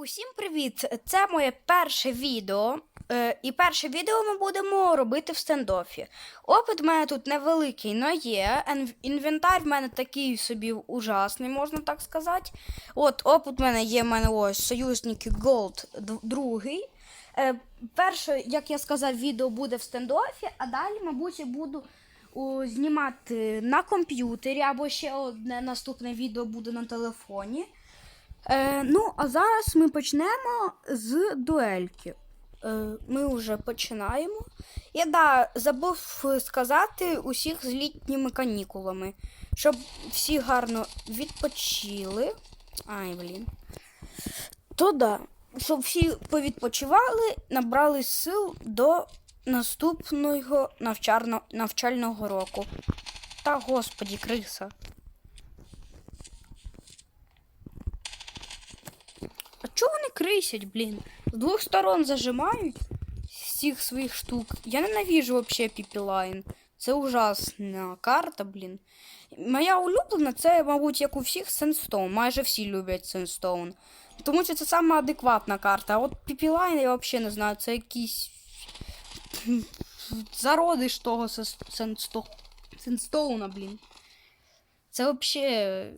Усім привіт! Це моє перше відео. Е, і перше відео ми будемо робити в стендофі. Опит в мене тут невеликий, але є. Інвентар в мене такий собі ужасний, можна так сказати. От, опит в мене є, в мене ось союзники Gold д- другий. Е, перше, як я сказав, відео буде в стендофі, а далі, мабуть, я буду знімати на комп'ютері, або ще одне наступне відео буде на телефоні. Е, ну, а зараз ми почнемо з дуельки. Е, ми вже починаємо. Я да, забув сказати усіх з літніми канікулами, щоб всі гарно відпочили. Ай, блін. То да, щоб всі повідпочивали, набрали сил до наступного навчарно, навчального року. Та господі, криса. Чого вони крисять, блін? З двох сторон зажимають з цих своїх штук. Я ненавижу вообще піпілайн. Це ужасна карта, блін. Моя улюблена, це, мабуть, як у всіх Сенстоун. Майже всі люблять Сенстоун. Тому що це сама адекватна карта. А от піпілайн я взагалі не знаю, це якийсь зародиш того Сенсто... Сенстоуна, блін. Це взагалі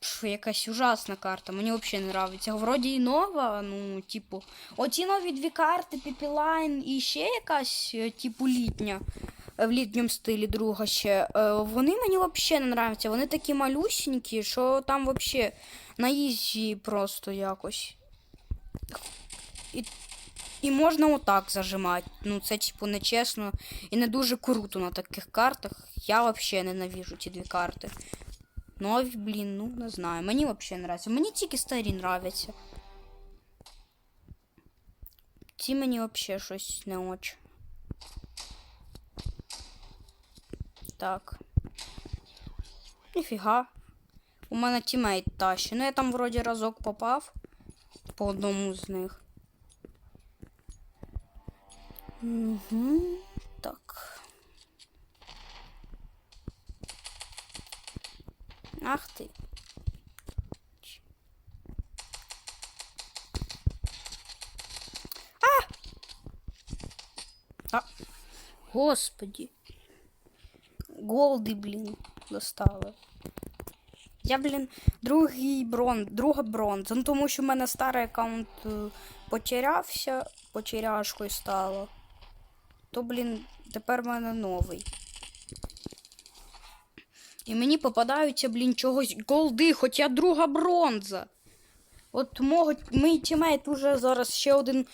Пф, якась ужасна карта, мені взагалі не нравиться. Вроді і нова, ну, типу, оці нові дві карти, Піпілайн і ще якась, е, типу, літня, е, в літньому стилі друга ще. е, Вони мені взагалі не нравляться. Вони такі малюсенькі, що там взагалі на ізі просто якось. І, і можна отак зажимати. Ну, це, типу, нечесно і не дуже круто на таких картах. Я взагалі ненавижу ці дві карти. Нові, блін, ну не знаю. Мені взагалі нравиться. Мені тільки старі нравляться. Ці мені взагалі щось не очень. Так. Ніфіга. У мене тімейт тащить. Ну я там вроді разок попав по одному з них. Угу. Так. Ах ти. А! А! Господи. Голди, блін, достали. Я, блін, другий брон, друга бронза. Ну, тому що в мене старий аккаунт е, потерявся, потеряшкою стало. То, блін, тепер в мене новий. І мені попадаються, блін, чогось голди, хоча друга бронза. От мого мій тімейт уже зараз ще один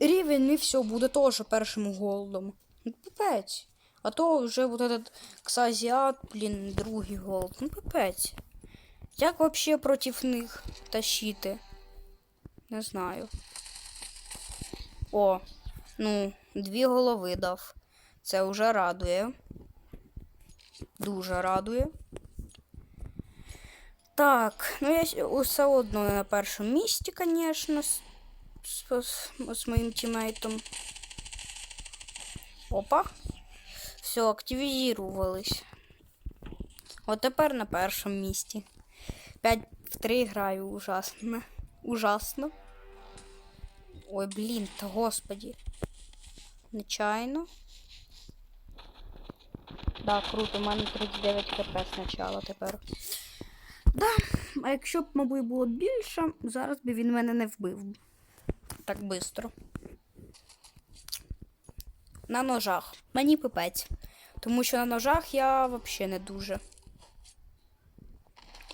рівень і все, буде теж першим голдом. Ну, пипець. А то вже вот этот ксазіат, блін, другий голд. Ну, пипець. Як вообще проти них тащити? Не знаю. О, ну, дві голови дав. Це вже радує. Дуже радує. Так, ну я все одно на першому місці, звісно, з, з, з моїм тімейтом. Опа. Все, активізувались. От тепер на першому місці. 5 в 3 граю ужасно. Ужасно. Ой, блін, та господі. Нечайно. Да, круто, у мене 39 хп спочатку тепер. Да, а якщо б, мабуть, було більше, зараз би він мене не вбив. Так швидко. На ножах. Мені пипець. Тому що на ножах я взагалі не дуже.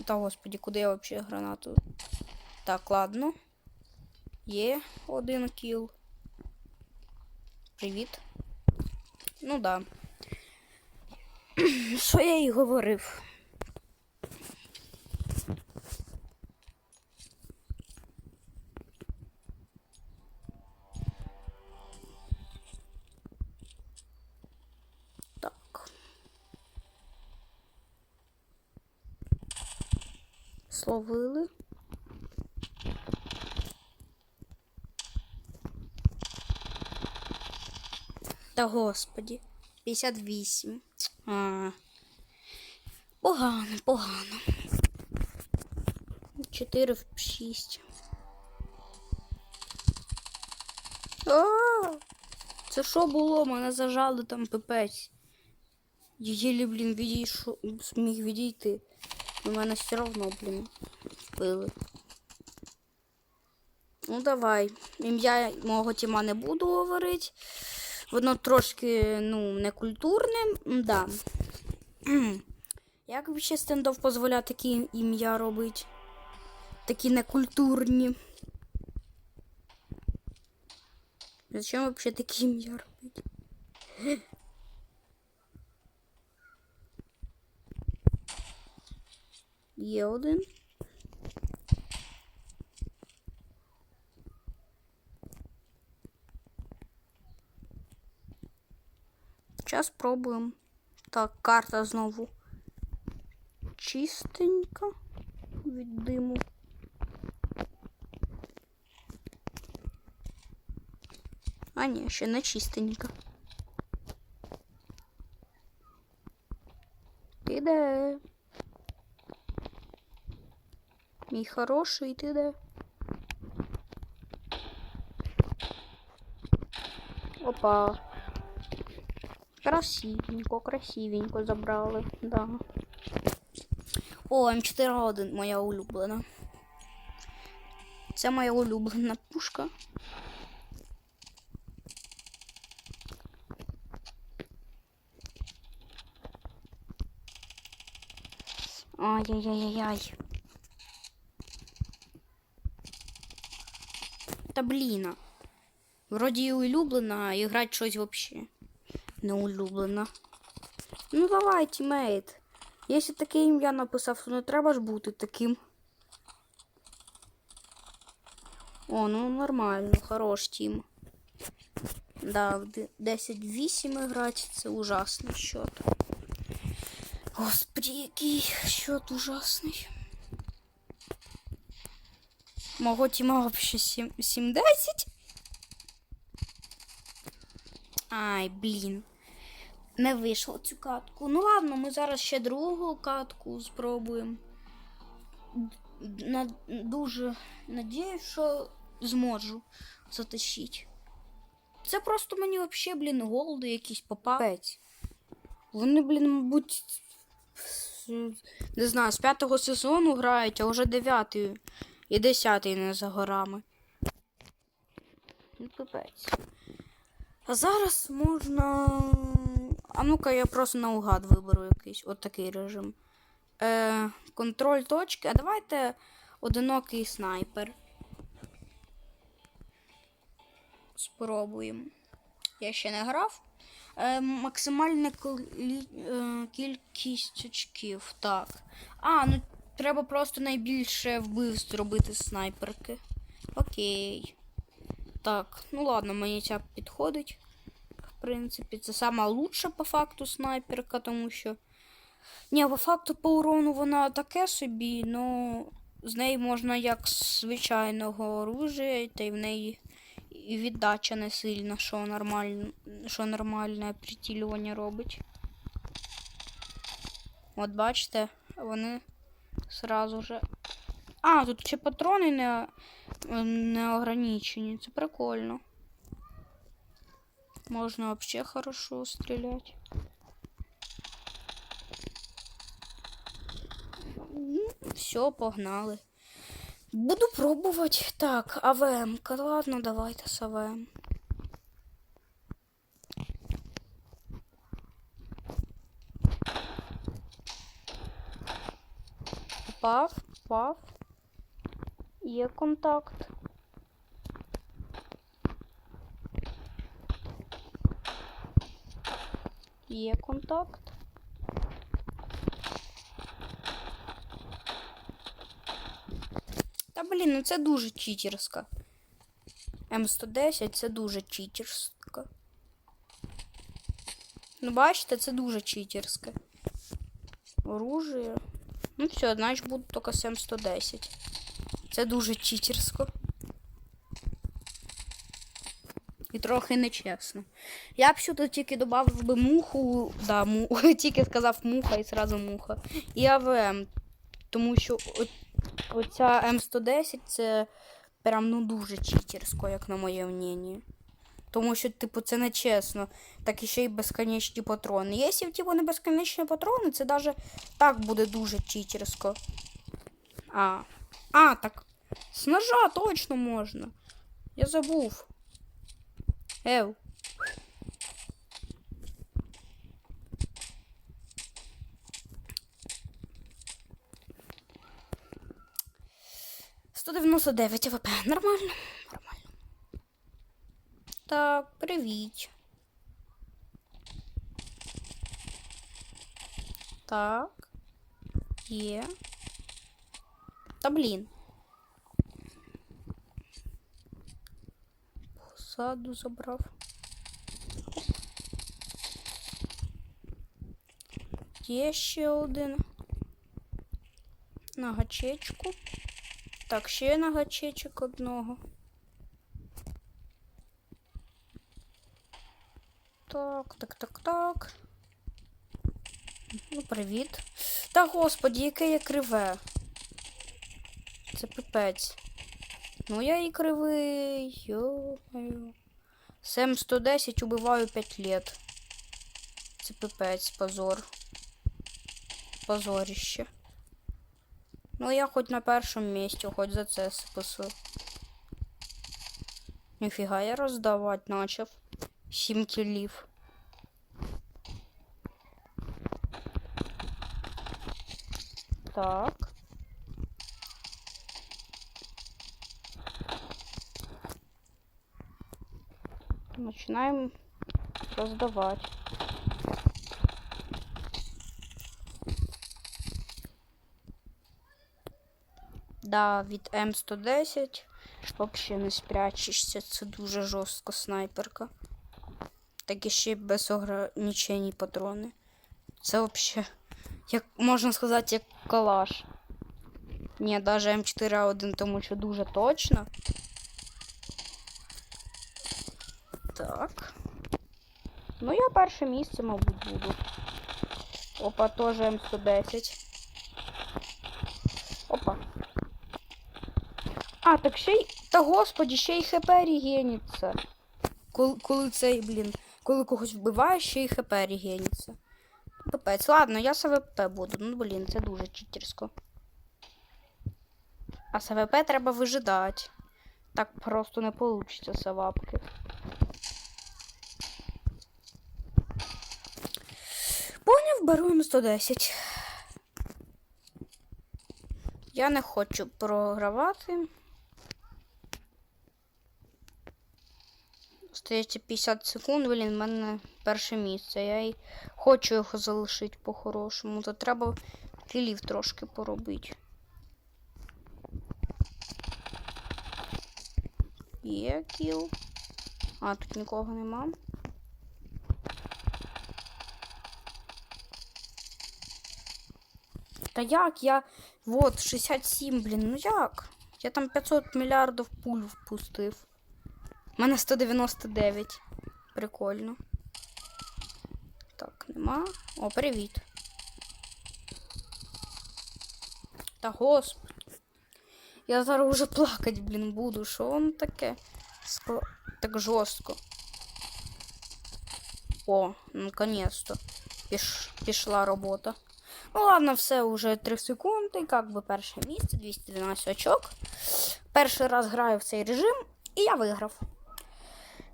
Та господі, куди я взагалі гранату? Так, ладно. Є один кіл. Привіт. Ну да. Що я і говорив? Словили. Та господі. 58. А. Погано, погано. 4 в 6. А, це що було? Мене зажали там пипець. Єлі, блін, відійшов, зміг відійти. У мене все одно, блін, вбили. Ну, давай. Ім'я мого тіма не буду говорити. Воно трошки, ну, некультурне. Да. Як взагалі стендов дозволяє такі ім'я робити? Такі некультурні. Зачем вообще такі ім'я робити? Є один. Зараз спробуємо. Так, карта знову чистенька від диму. А ні, ще не чистенька. Ти де? Мій хороший, ти де? Опа. Красивенько, красивенько забрали, да. О, М4А1, моя улюблена. Це моя улюблена пушка. Ай-яй-яй-яй-яй. Та блін. Вроді і улюблена, а іграти щось взагалі не улюблена. Ну давай, тімейт. Якщо таке ім'я написав, то не треба ж бути таким. О, ну нормально, хорош тім. Да, в д- 10-8 грати це ужасний счет. Господи, який счет ужасний. Мого тіма вообще 7 7-10. Ай, блін. Не вийшло цю катку. Ну ладно, ми зараз ще другу катку спробуємо. На, дуже надіюсь, що зможу затащити. Це просто мені взагалі, блін, голди якісь попавець. Вони, блін, мабуть, не знаю, з п'ятого сезону грають, а вже дев'ятий і десятий не за горами. Ну, пипець. А зараз можна. А ну-ка, я просто наугад виберу якийсь от такий режим. Е, контроль точки. А давайте одинокий снайпер. Спробуємо. Я ще не грав. Е, максимальна колі- е, кількість очків. Так. А, ну треба просто найбільше вбивств зробити з снайперки. Окей. Так, ну ладно, мені ця підходить. В принципі, це сама лучша по факту снайперка, тому що. Ні, по факту по урону вона таке собі, ну з неї можна як з звичайного оружия, та й в неї і віддача не сильна, що нормально, що нормальне прицілювання робить. От бачите, вони сразу же. А, тут ще патрони не, не ограничені. Це прикольно. Можна вообще хорошо стріляти. Все, погнали. Буду пробувати. Так, АВМ. Ладно, давайте з АВМ. Попав, попав. Є контакт. Є контакт. Та блін, ну це дуже читерська. М110 це дуже читерська. Ну, бачите, це дуже читерське. Оружие. Ну все, значить буду тільки з М110. Це дуже читерсько. І трохи нечесно. Я б сюди тільки додав би муху. Да, му... тільки сказав муха і зразу муха. І АВМ. Тому що о... оця М110 це прям ну дуже читерсько, як на моє мнення. Тому що, типу, це не чесно. Так і ще й безконечні патрони. Якщо, типу, не безконечні патрони, це навіть так буде дуже читерсько. А. А, так. З ножа точно можна. Я забув. Ев. Сто дев'яносто дев'ять АВП. Нормально. Нормально. Так, привіт. Так. Є. Та блін. Посаду забрав. Є ще один. На гачечку. Так, ще на гачечок одного. Так, так, так, так. Ну, привіт. Та господі, яке я криве. Це пипець. Ну я і кривий. Йо-моє. Сем 110 убиваю 5 лет. Це пипець, позор. Позоріще. Ну я хоч на першому місці, хоч за це спасу. Ніфіга я роздавати почав. 7 кілів. Так. Начинаем раздавать. Да, від М110 взагалі не спрячешся. Це дуже жорстко снайперка. Так і ще без ограничень патрони. Це взагалі, як можна сказати, як калаш. Ні, навіть М4А1, тому що дуже точно. Так. Перше місце, мабуть, буду. Опа, теж М110. Опа. А, так ще й. Та господі, ще й ХП регениться. Коли, коли цей, блін, коли когось вбиваєш, ще й ХП регениться. Капець. Ладно, я з АВП буду. Ну, блін, це дуже читерсько. А з АВП треба вижидати. Так просто не вийде з авапки. Поняв, беру М110. Я не хочу програвати. Остається 50 секунд, блін, в мене перше місце. Я й хочу його залишити по-хорошому. То треба кілів трошки поробити. Є кіл. А, тут нікого нема. Та як я. Вот, 67, блін, ну як? Я там 500 мільярдів пуль впустив. У мене 199. Прикольно. Так, нема. О, привіт. Та господи. Я зараз уже плакать, блін, буду. Що воно таке? Скла... Так жорстко. О, наконец-то. Піш... Пішла робота. Ну ладно, все, уже 3 секунди. Как би перше місце, 212 очок. Перший раз граю в цей режим, і я виграв.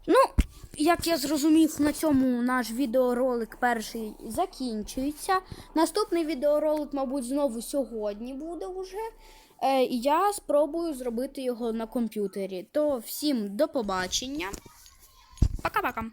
Ну, як я зрозумів, на цьому наш відеоролик перший закінчується. Наступний відеоролик, мабуть, знову сьогодні буде вже. Е, я спробую зробити його на комп'ютері. То всім до побачення. Пока-пока.